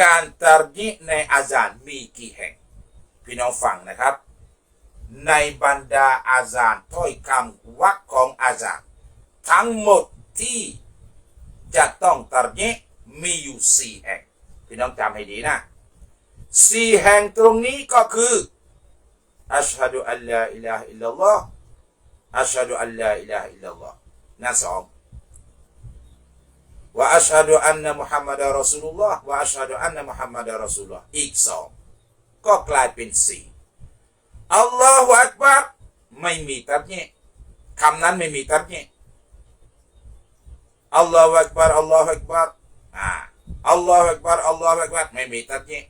การตรญิในอาจารย์มีกี่แห่ง พี่น้องฟังนะครับ ในบรรดาอาจารย์ถ้อยคำวักของอาจารย์ทั้งหมดที่จะต้องตรญิมีอยู่สี่แห่ง พี่น้องจำให้ดีนะสี่แห่งตรงนี้ก็คืออัชฮะดุอัลลอฮ์อิลลัลลอฮ์อัชฮะดุอัลลอฮ์อิลลาฮ์อิลลัลลอฮ์นั่นสอง ว่าอัชฮะดุอันนะมุฮัมมัดรอสูลุลลอฮ์ว่าอัชฮะดุอันนะมุฮัมมัดรอสูลุลลอฮ์อีกสองก็กลายเป็นสี่อัลลอฮฺอักบัรไม่มีตัดเนี่ยคำนั้นไม่มีตัดเนี่ยอัลลอฮฺอักบัรอัลลอฮฺอักบัรอ่าอัลลอฮฺอักบัรอัลลอฮฺอักบัรไม่มีตัดเนี่ย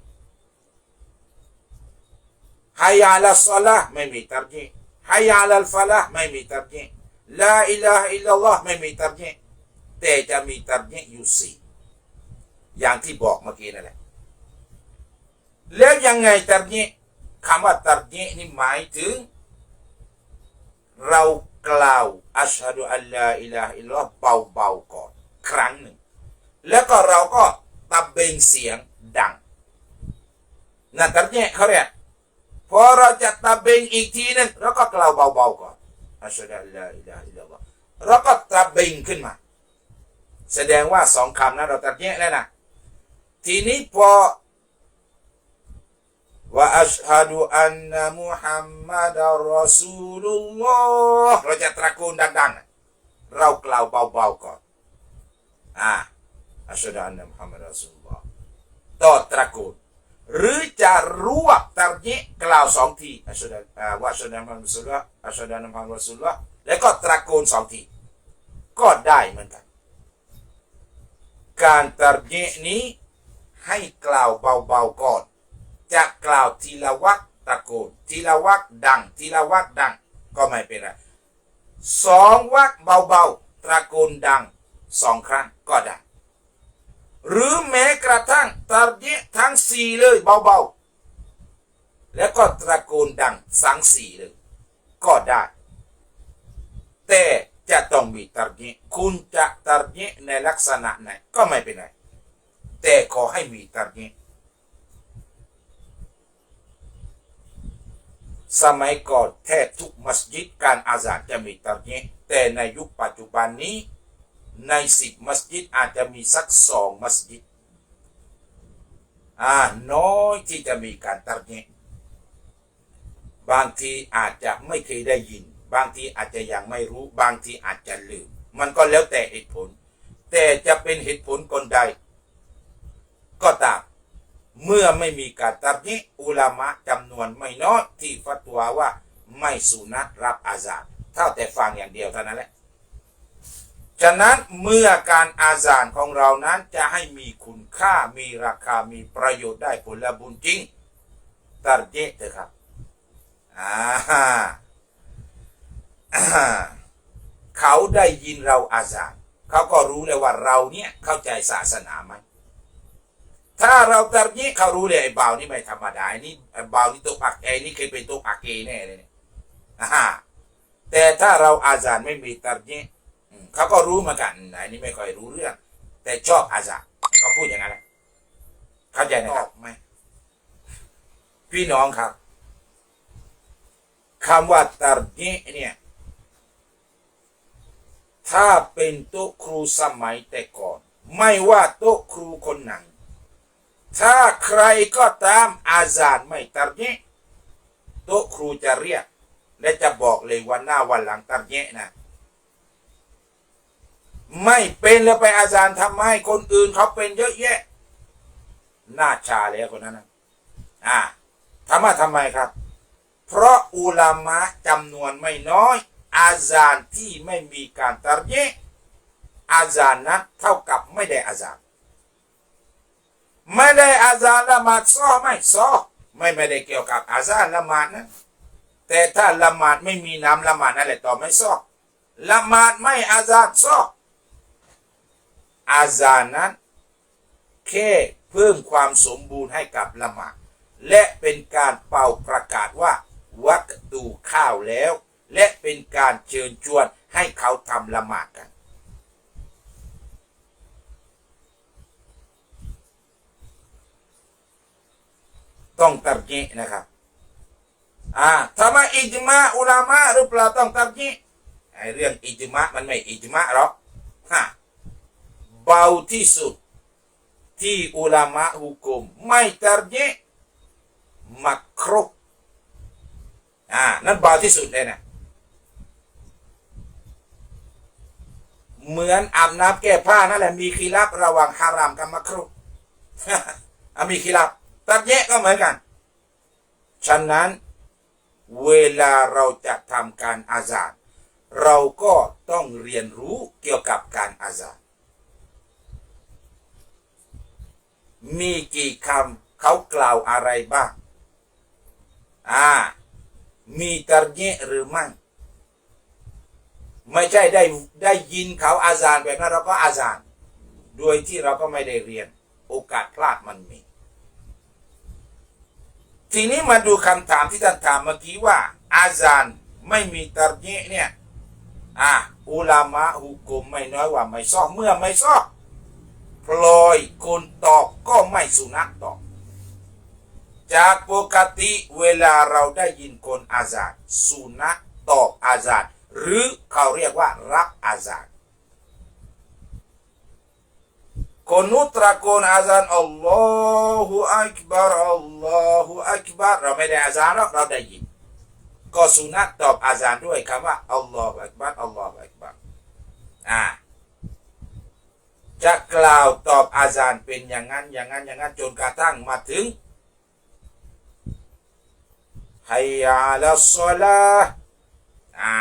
ฮัยาลัสซาลาไม่มีตัดเนี่ยฮัยาลัลฟะละไม่มีตัดเนี่ยลาอิลาฮะอิลลัลลอฮ์ไม่มีตัดเนี่ย แต่จะมีตัดเนี้ยอยู่สี่อย่างที่บอกเมื่อกี้นั่นแหละ แล้วยังไงตัดเนี้คำว่าตัดเนี้นี่หมายถึง เรากล่าวอัชฮะดุอัลลอฮ์อิลลาฮ์อิลลัลลอฮ์เบาๆก่อน ครั้งหนึ่ง แล้วก็เราก็ตะเบงเสียงดังนั่นตัเนี้เขาเรียกพอเราจะตะเบงอีกทีนึงเราก็กล่าวเบาๆก่อนอัชฮะดุอัลลอฮ์อิลลาฮ์อิลลัลลอฮ์เราก็ตะเบงขึ้นมา แสดงว่าสองคำนั้นเราตัดแยกแล้วนะทีนี้พอว่าอัชฮะดุอันนมุฮัมมัดรอสูลุลลอฮ์เราจะตะโกนดังๆ เรากล่าวเบาๆก่อนอ่าอัชฮะดุอันนมุฮัมมัดรอสูลุลลอฮ์ต่อตะโกนหรือจะรวบตัดแยกกล่าวสองทีอัชฮะดุอ่าว่าอัชฮะดุอันนมุฮัมมัดรอสูลุลลอฮ์อัชฮะดุอันนมุฮัมมัดรอสูลุลลอฮ์แล้วก็ตะโกนสองที ก็ได้เหมือนกัน การตรเยนี้ให้กล่าวเบาๆก่อน จะกล่าวทีละวักตะโกนทีละวักดัง ทีละวักดัง ก็ไม่เป็นไรสองวักเบาๆตะโกนดังสองครั้งก็ได้ หรือแม้กระทั่งตรเยทั้งสี่เลยเบาๆ แล้วก็ตะโกนดังสังสี่เลย ก็ได้ แต่ จะต้องมีตรเยคุณจะตรเยในลักษณะไหนก็ไม่เป็นไรแต่ขอให้มีตรเยสมัยก่อนแทบทุกมัสยิดการอาซานจะมีตรเยแต่ในยุคปัจจุบันนี้ในสิบมัสยิดอาจจะมีสักสองมัสยิดอ่าน้อยที่จะมีการตรเยบางทีอาจจะไม่เคยได้ยิน บางทีอาจจะยังไม่รู้ บางทีอาจจะลืม มันก็แล้วแต่เหตุผล แต่จะเป็นเหตุผลคนใด ก็ตามเมื่อไม่มีการตัดนี้อุลามะจำนวนไม่น้อยที่ฟัตวาว่าไม่สุนัตรับอาซาดเท่าแต่ฟังอย่างเดียวเท่านั้นแหละ ฉะนั้นเมื่อการอาซานของเรานั้นจะให้มีคุณค่ามีราคามีประโยชน์ได้ผลบุญจริงตัดเยเถอะครับอ่า เขาได้ยินเราอาจารย์เขาก็รู้เลยว่าเราเนี่ยเข้าใจศาสนาไหมถ้าเราตรนี้เขารู้เลยไอ้บ่าวนี่ไม่ธรรมดาไอ้นี่ไอ้บ่าวนี่ตัวอักไอ้นี่เคยเป็นตัวอักเกแน่เลยเนี่ยอ่าแต่ถ้าเราอาจารย์ไม่มีตรนี้อืมเขาก็รู้เหมือนกันไอ้นี่ไม่ค่อยรู้เรื่อง แต่ชอบอาจารย์เขาพูดอย่างนั้นแหละเข้าใจนะครับไหมพี่น้องครับคำว่าตรนี้เนี่ย ถ้าเป็นโต๊ะครูสมัยแต่ก่อน ไม่ว่าโต๊ะครูคนไหน ถ้าใครก็ตามอาจารย์ไม่ตัดเนะโต๊ะครูจะเรียก และจะบอกเลยวันหน้าวันหลังตัดเนะนะไม่เป็นแล้วไปอาจารย์ทำให้คนอื่นเขาเป็นเยอะแยะหน้าชาแล้วคนนั้นนะอ่าทำมาทำไมครับ เพราะอุลามะจำนวนไม่น้อย อาจารย์ที่ไม่มีการตรเยะอาจารย์นั้นเท่ากับไม่ได้อาจารย์ไม่ได้อาจารย์ละหมาดซ้อไม่ซ้อไม่ไม่ได้เกี่ยวกับอาจารย์ละหมาดนะแต่ถ้าละหมาดไม่มีน้ำละหมาดนั่นแหละต่อไม่ซ้อละหมาดไม่อาจารย์ซ้ออาจารย์นั้นแค่เพิ่มความสมบูรณ์ให้กับละหมาดและเป็นการเป่าประกาศว่าวักตูข้าวแล้ว และเป็นการเชิญชวนให้เขาทำละหมาดกัน ต้องตัดเยนะครับอ่าถ้ามอิจมาอุลามะหรือเปล่าต้องตัดเยไอเรื่องอิจมามันไม่อิจมาหรอกฮะเบาที่สุดที่อุลามะฮุกุม ไม่ตัดเยมักครุกอ่านั่นเบาที่สุดเลยนะ เหมือนอาบน้ำแก้ผ้านั่นแหละมีคีรับระหว่างฮารามกับมักรุอะมีคีรับตัดแยะก็เหมือนกัน ฉะนั้นเวลาเราจะทำการอาซานเราก็ต้องเรียนรู้เกี่ยวกับการอาซานมีกี่คำเขากล่าวอะไรบ้าง อ่า มีตัดแยะหรือไม่ ไม่ใช่ได้ได้ยินเขาอาจารย์แบบนั้นเราก็อาจารย์ โดยที่เราก็ไม่ได้เรียน โอกาสพลาดมันมี ทีนี้มาดูคำถามที่ท่านถามเมื่อกี้ว่า อาจารย์ไม่มีตรเยะเนี่ยอะอุลามะฮุกุมไม่น้อยกว่าไม่ซอกเมื่อไม่ซอกพลอยคนตอบก็ไม่สุนัขตอบจากปกติเวลาเราได้ยินคนอาจารย์สุนัขตอบอาจารย์ หรือเขาเรียกว่ารับอาซานคนนุตระโกนอาซานอัลลอฮฺอักบารอัลลอฮฺอักบารเราไม่ได้อาซานหรอกเราได้ยินก็สุนัขตอบอาซานด้วยคำว่าอัลลอฮฺอักบารอัลลอฮฺอักบารอ่าจะกล่าวตอบอาซานเป็นอย่างนั้นอย่างนั้นอย่างนั้นจนกระทั่งมาถึงฮัยยาลัสลาอ่า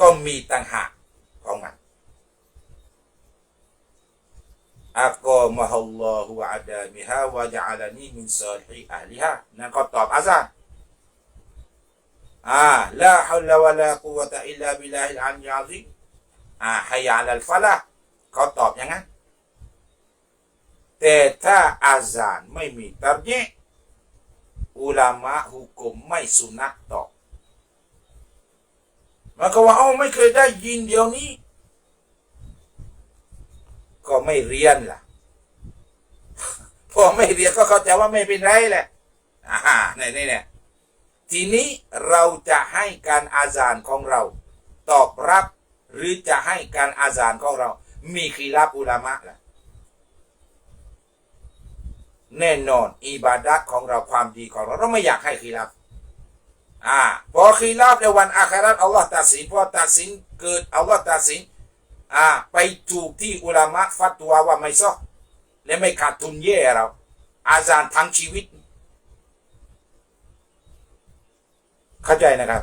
ก็มีต่างหากของมันอักอมะฮัลลอฮุอะดามิฮาวะจาลานีมินซาลิอะลิฮะนั่นก็ตอบอาซานอ่าลาฮุลลาวะลากุวะตะอิลลาบิลลาฮิลอัลยาซิมอ่าฮัยยาลัลฟะละเขาตอบอย่างนั้นแต่ถ้าอาซานไม่มีตับเยะอุลามะฮุกุมไม่สุนัขตอบ มันก็ว่าเอ้าไม่เคยได้ยินเดี๋ยวนี้ ก็ไม่เรียนล่ะ พอไม่เรียนก็เข้าใจว่าไม่เป็นไรแหละอ่านี่นี่เนี่ยทีนี้เราจะให้การอาจารย์ของเรา ตอบรับ หรือจะให้การอาจารย์ของเรา มีคีรับอุลามะล่ะแน่นอนอิบาดัตของเราความดีของเราเราไม่อยากให้คีรับ อ่าพอคีราบในวันอาคราตอัลลอฮ์ตัดสินพอตัดสินเกิดอัลลอฮ์ตัดสินอ่าไปถูกที่อุลามะฟัตวาว่าไม่ซอและไม่ขาดทุนเย่เรา อาจารย์ทั้งชีวิต เข้าใจนะครับ